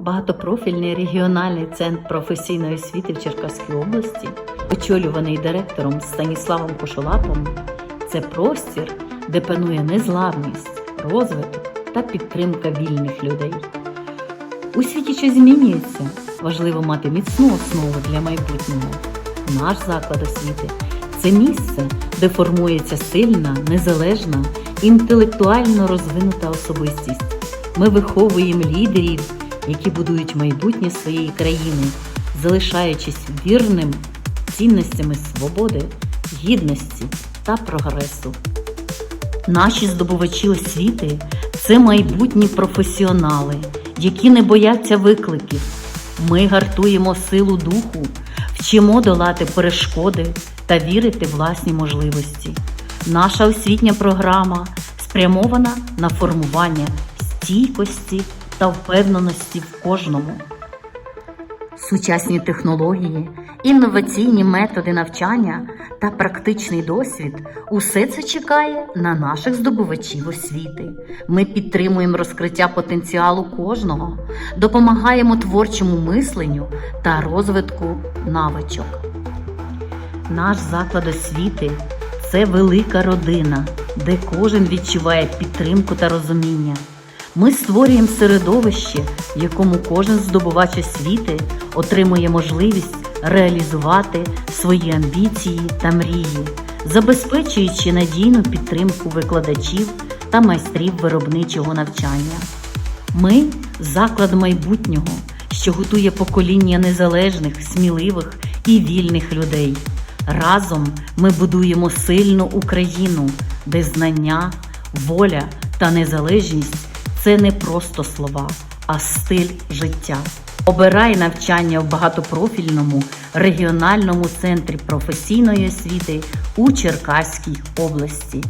Багатопрофільний регіональний центр професійної освіти в Черкаській області, очолюваний директором Станіславом Кошолапом, це простір, де панує незламність, розвиток та підтримка вільних людей. У світі що змінюється, важливо мати міцну основу для майбутнього. Наш заклад освіти це місце, де формується сильна, незалежна, інтелектуально розвинута особистість. Ми виховуємо лідерів, які будують майбутнє своєї країни, залишаючись вірним цінностями свободи, гідності та прогресу. Наші здобувачі освіти це майбутні професіонали, які не бояться викликів. Ми гартуємо силу духу, вчимо долати перешкоди та вірити власні можливості. Наша освітня програма спрямована на формування стійкості та впевненості в кожному. Сучасні технології, інноваційні методи навчання та практичний досвід усе це чекає на наших здобувачів освіти. Ми підтримуємо розкриття потенціалу кожного, допомагаємо творчому мисленню та розвитку навичок. Наш заклад освіти це велика родина, де кожен відчуває підтримку та розуміння. Ми створюємо середовище, в якому кожен здобувач освіти отримує можливість реалізувати свої амбіції та мрії, забезпечуючи надійну підтримку викладачів та майстрів виробничого навчання. Ми заклад майбутнього, що готує покоління незалежних, сміливих і вільних людей. Разом ми будуємо сильну Україну, де знання, воля та незалежність це не просто слова, а стиль життя. Обирай навчання в багатопрофільному регіональному центрі професійної освіти у Черкаській області.